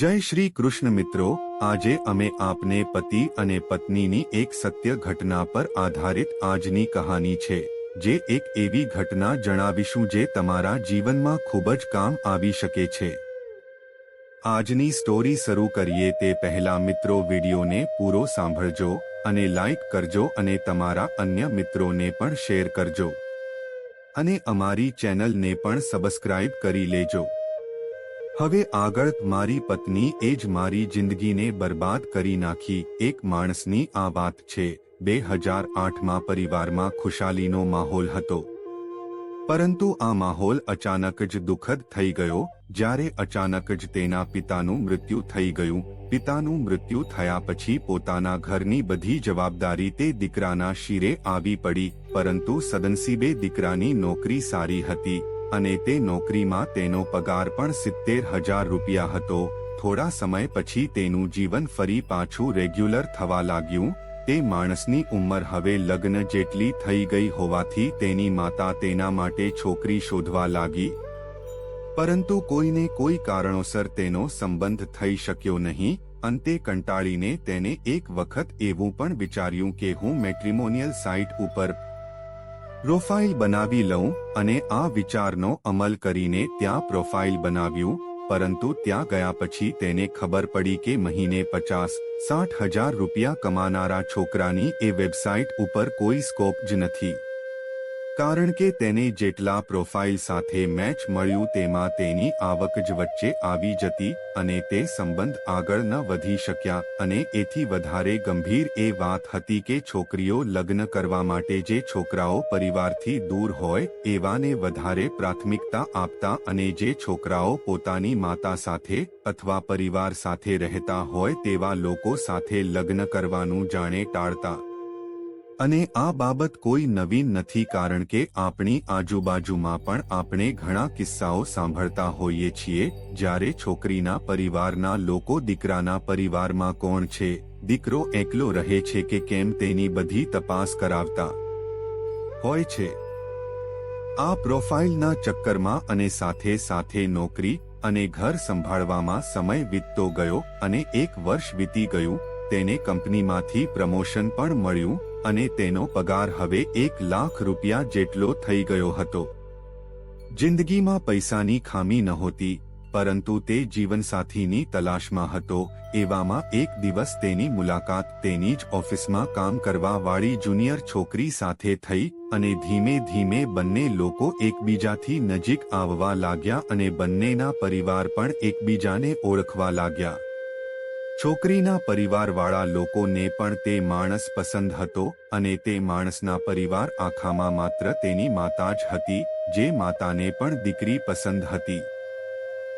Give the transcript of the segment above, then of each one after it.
જય શ્રી કૃષ્ણ મિત્રો, આજે અમે આપને પતિ અને પત્નીની એક સત્ય ઘટના પર આધારિત આજની કહાની છે, જે એક એવી ઘટના જણાવીશું જે તમારા જીવનમાં ખૂબ જ કામ આવી શકે છે. આજની સ્ટોરી શરૂ કરીએ તે પહેલા મિત્રો વિડીયોને પૂરો સાંભળજો અને લાઈક કરજો અને તમારા અન્ય મિત્રોને પણ શેર કરજો. અને અમારી ચેનલને પણ સબસ્ક્રાઇબ કરી લેજો. હવે આગળ મારી પત્ની એ જ મારી જિંદગીને બરબાદ કરી નાખી. એક માણસની આ વાત છે, બે હજાર આઠમાં પરિવારમાં ખુશાલીનો માહોલ હતો. પરંતુ આ માહોલ અચાનક જ દુઃખદ થઈ ગયો, જ્યારે અચાનક જ તેના પિતાનું મૃત્યુ થઈ ગયું. પિતાનું મૃત્યુ થયા પછી પોતાના ઘરની બધી જવાબદારી તે દીકરાના શિરે આવી પડી, પરંતુ સદનસીબે દીકરાની નોકરી સારી હતી. અને તે નોકરીમાં તેનો પગાર પણ સિત્તેર હજાર રૂપિયા હતો. થોડા સમય પછી તેનું જીવન ફરી પાછું રેગ્યુલર થવા લાગ્યું. તે માણસની ઉંમર હવે લગ્ન જેટલી થઈ ગઈ હોવાથી તેની માતા તેના માટે છોકરી શોધવા લાગી. પરંતુ કોઈને કોઈ કારણોસર તેનો સંબંધ થઈ શક્યો નહીં. અંતે કંટાળીને તેને એક વખત એવું પણ વિચાર્યું કે હું મેટ્રિમોનિયલ સાઇટ ઉપર પ્રોફાઇલ બનાવી લઉં અને આ વિચારનો અમલ કરીને ત્યાં પ્રોફાઇલ બનાવ્યું, પરંતુ ત્યાં ગયા પછી તેને ખબર પડી કે મહિને પચાસ, સાઠ હજાર રૂપિયા કમાનારા છોકરાની એ વેબસાઇટ ઉપર કોઈ સ્કોપ જ નથી. કારણ કે તેને જેટલા પ્રોફાઇલ સાથે મેચ મળ્યું તેમાં તેની આવક જ વચ્ચે આવી જતી અને તે સંબંધ આગળ ન વધી શક્યા અને એથી વધારે ગંભીર એ વાત હતી કે છોકરીઓ લગ્ન કરવા માટે જે છોકરાઓ પરિવારથી દૂર હોય એવાને વધારે પ્રાથમિકતા આપતા અને જે છોકરાઓ પોતાની માતા સાથે અથવા પરિવાર સાથે રહેતા હોય તેવા લોકો સાથે લગ્ન કરવાનું જાણે ટાળતા. અને આ બાબત કોઈ નવીન નથી કારણ કે આપણી આજુબાજુમાં પણ આપણે ઘણા કિસ્સાઓ સાંભળતા હોઈએ છીએ, જ્યારે છોકરીના પરિવારના લોકો દીકરાના પરિવારમાં કોણ છે, દીકરો એકલો રહે છે કે કેમ તેની બધી તપાસ કરાવતા હોય છે. આ પ્રોફાઇલના ચક્કરમાં અને સાથે સાથે નોકરી અને ઘર સંભાળવામાં સમય વીતતો ગયો અને એક વર્ષ વીતી ગયું, તેને કંપનીમાંથી પ્રમોશન પણ મળ્યું અને તેનો પગાર હવે એક લાખ રૂપિયા જેટલો થઈ ગયો હતો. જિંદગીમાં પૈસાની ખામી નહોતી, પરંતુ તે જીવનસાથીની તલાશમાં હતો, એવામાં એક દિવસ તેની મુલાકાત તેની જ ઓફિસમાં કામ કરવાવાળી જુનિયર છોકરી સાથે થઈ અને ધીમે ધીમે બંને લોકો એકબીજાથી નજીક આવવા લાગ્યા અને બંનેના પરિવાર પણ એકબીજાને ઓળખવા લાગ્યા. છોકરીના પરિવારવાળા લોકોને પણ તે માણસ પસંદ હતો અને તે માણસના પરિવાર આખામાં માત્ર તેની માતા જ હતી, જે માતાને પણ દીકરી પસંદ હતી.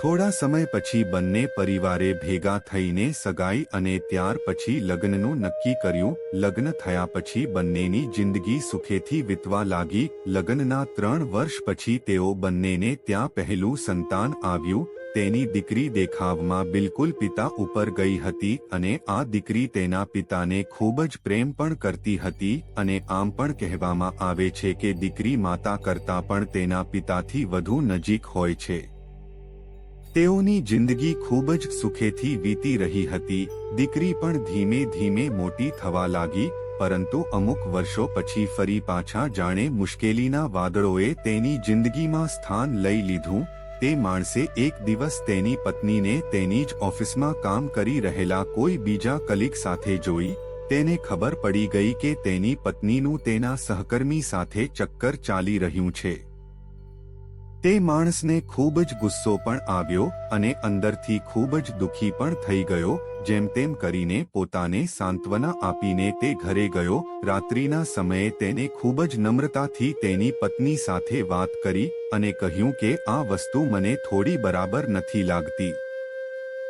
થોડા સમય પછી બંને પરિવારે ભેગા થઈને સગાઈ અને ત્યાર પછી લગ્નનું નક્કી કર્યું, લગ્ન થયા પછી બંનેની જિંદગી સુખેથી વીતવા લાગી, લગ્નના ત્રણ વર્ષ પછી તેઓ બંનેને ત્યાં પહેલું સંતાન આવ્યું તેની દીકરી દેખાવમાં બિલકુલ પિતા ઉપર ગઈ હતી અને આ દીકરી તેના પિતાને ખૂબ જ પ્રેમ પણ કરતી હતી અને આમ પણ કહેવામાં આવે છે કે દીકરી માતા કરતા પણ તેના પિતાથી વધુ નજીક હોય છે. તેઓની જિંદગી ખૂબ જ સુખેથી વીતી રહી હતી. દીકરી પણ ધીમે ધીમે મોટી થવા લાગી, પરંતુ અમુક વર્ષો પછી ફરી પાછા જાણે મુશ્કેલીના વાદળોએ તેની જિંદગીમાં સ્થાન લઈ લીધું તે માણસે એક દિવસ તેની પત્નીને તેની જ ઓફિસમાં કામ કરી રહેલા કોઈ બીજા કલીગ સાથે જોઈ, તેને ખબર પડી ગઈ કે તેની પત્નીનું તેના સહકર્મી સાથે ચક્કર ચાલી રહ્યું છે. તે માણસને ખૂબ જ ગુસ્સો પણ આવ્યો અને અંદરથી ખૂબ જ દુઃખી પણ થઈ ગયો, જેમ તેમ કરીને પોતાને સાંત્વના આપીને તે ઘરે ગયો. રાત્રિના સમયે તેને ખૂબ જ નમ્રતાથી તેની પત્ની સાથે વાત કરી અને કહ્યું કે આ વસ્તુ મને થોડી બરાબર નથી લાગતી.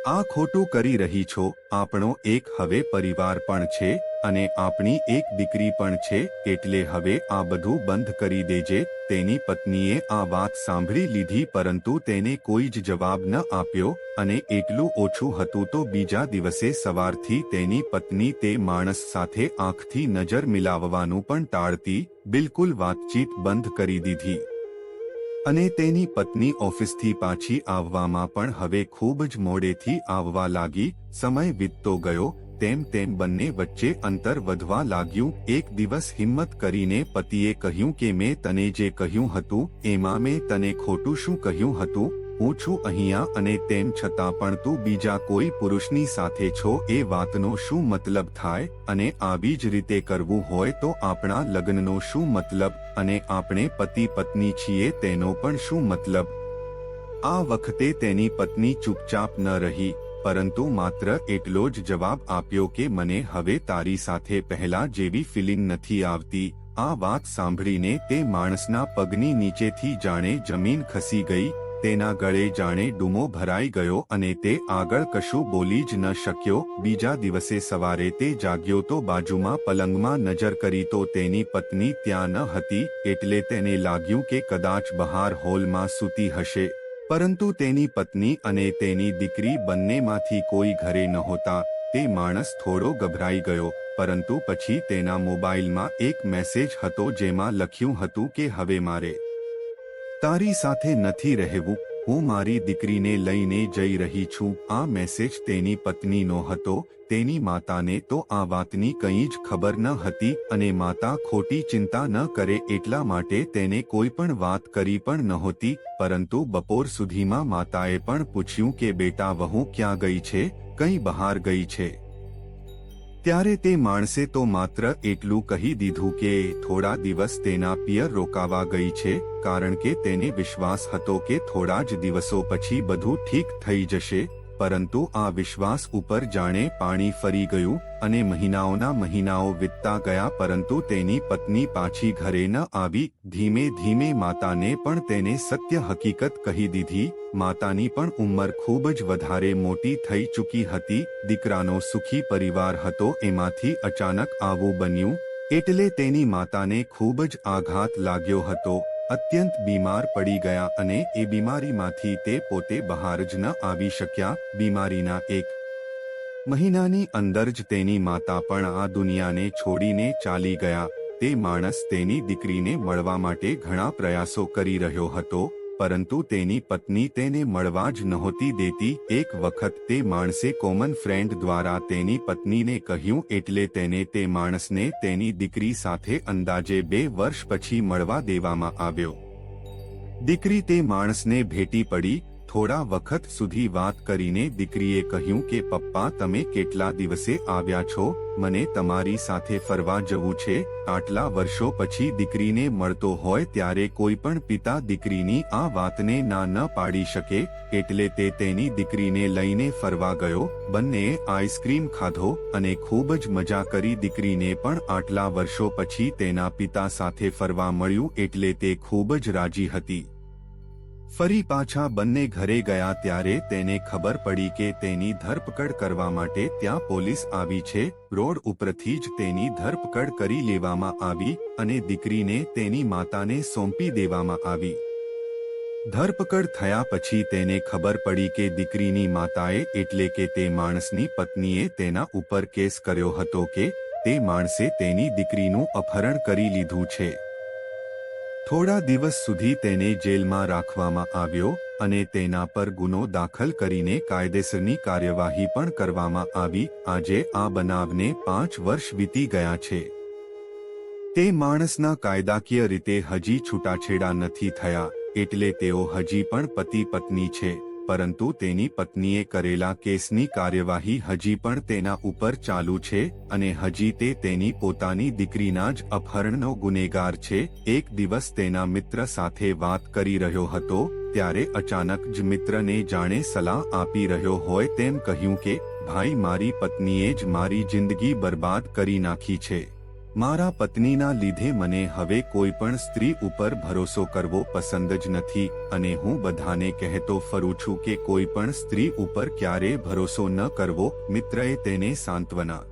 આ ખોટું કરી રહી છો. આપણો એક હવે પરિવાર પણ છે. અને આપણી એક દીકરી પણ છે, એટલે હવે આ બધું બંધ કરી દેજે, તેની પત્નીએ આ વાત સાંભળી લીધી પરંતુ તેને કોઈ જ જવાબ ન આપ્યો, અને એટલું ઓછું હતું તો બીજા દિવસે સવારથી તેની પત્ની તે માણસ સાથે આંખથી નજર મિલાવવાનું પણ ટાળતી, બિલકુલ વાતચીત બંધ કરી દીધી. અને તેની પત્ની ઓફિસથી પાછી આવવામાં પણ હવે ખૂબ જ મોડેથી આવવા લાગી, સમય વીતતો ગયો તેમ તેમ બંને વચ્ચે અંતર વધવા લાગ્યું. એક દિવસ હિંમત કરીને પતિએ કહ્યું કે મેં તને જે કહ્યું હતું, એમાં મેં તને ખોટું શું કહ્યું હતું? હું છું અહીંયા અને તેમ છતાં પણ તું બીજા કોઈ પુરુષની સાથે છો. એ વાતનો શું મતલબ થાય? અને આવી જ રીતે કરવું હોય તો આપણા લગ્નનો શું મતલબ? અને આપણે પતિ પત્ની છીએ તેનો પણ શું મતલબ? આ વખતે તેની પત્ની ચૂપચાપ ન રહી. પરંતુ માત્ર એટલો જ જવાબ આપ્યો કે મને હવે તારી સાથે પહેલા જેવી ફિલિંગ નથી આવતી. આ વાત સાંભળીને તે માણસના પગની નીચેથી જાણે જમીન ખસી ગઈ, તેના ગળે જાણે ડૂમો ભરાઈ ગયો અને તે આગળ કશું બોલી જ ન શક્યો. બીજા દિવસે સવારે તે જાગ્યો તો બાજુમાં પલંગમાં નજર કરી તો તેની પત્ની ત્યાં ન હતી, એટલે તેને લાગ્યું કે કદાચ બહાર હોલમાં સૂતી હશે. પરંતુ તેની પત્ની અને તેની દીકરી બંનેમાંથી કોઈ ઘરે નહોતા, તે માણસ થોડો ગભરાઈ ગયો, પરંતુ પછી તેના મોબાઈલમાં એક મેસેજ હતો જેમાં લખ્યું હતું કે હવે મારે તારી સાથે નથી રહેવું હું મારી દીકરીને લઈને જઈ રહી છું. આ મેસેજ તેની પત્નીનો હતો. તેની માતાને તો આ વાતની કંઈ જ ખબર ન હતી અને માતા ખોટી ચિંતા ન કરે એટલા માટે તેને કોઈ પણ વાત કરી પણ નહોતી. પરંતુ બપોર સુધીમાં માતાએ પણ પૂછ્યું કે, બેટા, વહુ ક્યાં ગઈ છે? કંઈ બહાર ગઈ છે? ત્યારે તે માણસે તો માત્ર એટલું કહી દીધું કે થોડા દિવસ તેના પિયર રોકાવા ગઈ છે, કારણ કે તેને વિશ્વાસ હતો કે થોડા જ દિવસો પછી બધું ઠીક થઈ જશે, પરંતુ આ વિશ્વાસ ઉપર જાણે પાણી ફરી ગયું અને મહિનાઓના મહિનાઓ વીતતા ગયા, પરંતુ તેની પત્ની પાછી ઘરે ન આવી, ધીમે ધીમે માતાને પણ તેને સત્ય હકીકત કહી દીધી માતાની પણ ઉંમર ખૂબ જ વધારે મોટી થઈ ચૂકી હતી. દીકરાનો સુખી પરિવાર હતો, એમાંથી અચાનક આવું બન્યું. એટલે તેની માતાને ખૂબ જ આઘાત લાગ્યો હતો. અત્યંત બીમાર પડી ગયા અને એ બીમારીમાંથી તે પોતે બહાર જ ન આવી શક્યા. બીમારીના એક મહિનાની અંદર જ તેની માતા પણ આ દુનિયાને છોડીને ચાલી ગયા. તે માણસ તેની દીકરીને મળવા માટે ઘણા પ્રયાસો કરી રહ્યો હતો. પરંતુ તેની પત્ની તેને મળવા જ નહોતી દેતી. એક વખત તે માણસે કોમન ફ્રેન્ડ દ્વારા તેની પત્નીને કહ્યું એટલે તેને તે માણસને તેની દીકરી સાથે અંદાજે બે વર્ષ પછી મળવા દેવામાં આવ્યો. દીકરી તે માણસને ભેટી પડી થોડા વખત સુધી વાત કરીને દીકરીએ કહ્યું કે, પપ્પા, તમે કેટલા દિવસે આવ્યા છો? મને તમારી સાથે ફરવા જવું છે. આટલા વર્ષો પછી દીકરીને મળતો હોય ત્યારે કોઈ પણ પિતા દીકરીની આ વાતને ના ન પાડી શકે, એટલે તે તેની દીકરીને લઈને ફરવા ગયો બંનેએ આઈસ્ક્રીમ ખાધો અને ખૂબ જ મજા કરી દીકરીને પણ આટલા વર્ષો પછી તેના પિતા સાથે ફરવા મળ્યું, એટલે તે ખૂબ જ રાજી હતી. ફરી પાછા બંને ઘરે ગયા ત્યારે તેને ખબર પડી કે તેની ધરપકડ કરવા માટે ત્યાં પોલીસ આવી છે. રોડ ઉપરથી જ તેની ધરપકડ કરી લેવામાં આવી અને દીકરીને તેની માતાને સોંપી દેવામાં આવી. ધરપકડ થયા પછી તેને ખબર પડી કે દીકરીની માતાએ એટલે કે તે માણસની પત્નીએ તેના ઉપર કેસ કર્યો હતો કે તે માણસે તેની દીકરીનું અપહરણ કરી લીધું છે. થોડા દિવસ સુધી તેને જેલમાં રાખવામાં આવ્યો અને તેના પર ગુનો દાખલ કરીને કાયદેસરની કાર્યવાહી પણ કરવામાં આવી. આજે આ બનાવને પાંચ વર્ષ વીતી ગયા છે. તે માણસના કાયદાકીય રીતે હજી છૂટાછેડા નથી થયા, એટલે તેઓ હજી પણ પતિ પત્ની છે. પરંતુ તેની પત્નીએ કરેલા કેસની કાર્યવાહી હજી પણ તેના ઉપર ચાલુ છે અને હજી તે તેની પોતાની દીકરીના જ અપહરણનો ગુનેગાર છે. એક દિવસ તેના મિત્ર સાથે વાત કરી રહ્યો હતો, ત્યારે અચાનક જ મિત્રને જાણે સલાહ આપી રહ્યો હોય તેમ કહ્યું કે, ભાઈ, મારી પત્નીએ જ મારી જિંદગી બરબાદ કરી નાખી છે. મારા પત્નીના લીધે મને હવે કોઈ પણ સ્ત્રી ઉપર ભરોસો કરવો પસંદ જ નથી અને હું બધાને કહેતો ફરું છું કે કોઈ પણ સ્ત્રી ઉપર ક્યારે ભરોસો ન કરવો, મિત્રએ તેને સાંત્વના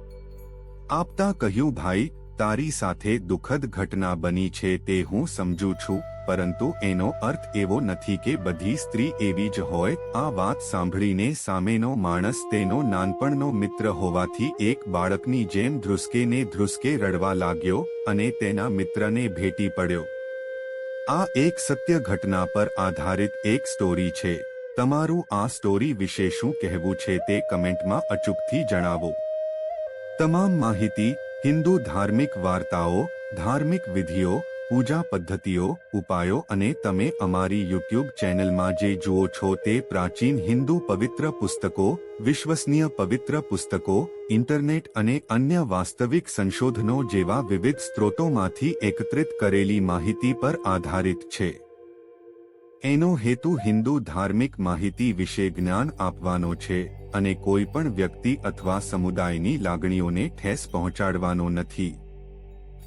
આપતા કહ્યું, ભાઈ તારી સાથે દુઃખદ ઘટના બની છે તે હું સમજુ છું, પરંતુ એનો અર્થ એવો નથી કે બધી સ્ત્રી એવી જ હોય. આ વાત સાંભળીને સામેનો માણસ તેનો નાનપણનો મિત્ર હોવાથી એક બાળકની જેમ ધ્રુસકેને ધ્રુસકે રડવા લાગ્યો અને તેના મિત્રને ભેટી પડ્યો. આ એક સત્ય ઘટના પર આધારિત એક સ્ટોરી છે. તમારું આ સ્ટોરી વિશે શું કહેવું છે તે કમેન્ટમાં અચૂકથી જણાવો. તમામ માહિતી હિન્દુ ધાર્મિક વાર્તાઓ, ધાર્મિક વિધિઓ, પૂજા પદ્ધતિઓ, ઉપાયો અને તમે અમારી યુટ્યુબ ચેનલમાં જે જુઓ છો તે પ્રાચીન હિન્દુ પવિત્ર પુસ્તકો, વિશ્વસનીય પવિત્ર પુસ્તકો, ઇન્ટરનેટ અને અન્ય વાસ્તવિક સંશોધનો જેવા વિવિધ સ્ત્રોતોમાંથી એકત્રિત કરેલી માહિતી પર આધારિત છે. એનો હેતુ હિન્દુ ધાર્મિક માહિતી વિશે જ્ઞાન આપવાનો છે અને કોઈ પણ વ્યક્તિ અથવા સમુદાયની લાગણીઓને ઠેસ પહોંચાડવાનો નથી.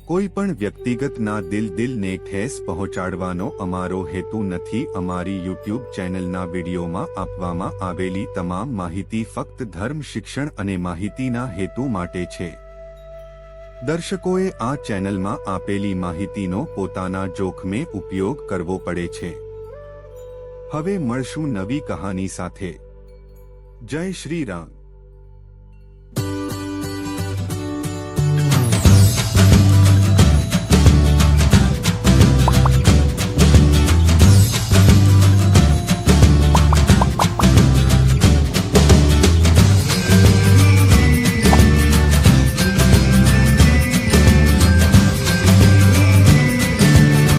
કોઈ પણ વ્યક્તિગતના દિલ દિલને ઠેસ પહોંચાડવાનો અમારો હેતુ નથી. અમારી યુટ્યુબ ચેનલના વિડીયોમાં આપવામાં આવેલી તમામ માહિતી ફક્ત ધર્મ, શિક્ષણ અને માહિતીના હેતુ માટે છે. દર્શકોએ આ ચેનલમાં આપેલી માહિતીનો પોતાના જોખમે ઉપયોગ કરવો પડે છે. હવે મળશું નવી કહાની સાથે. જય શ્રી રામ.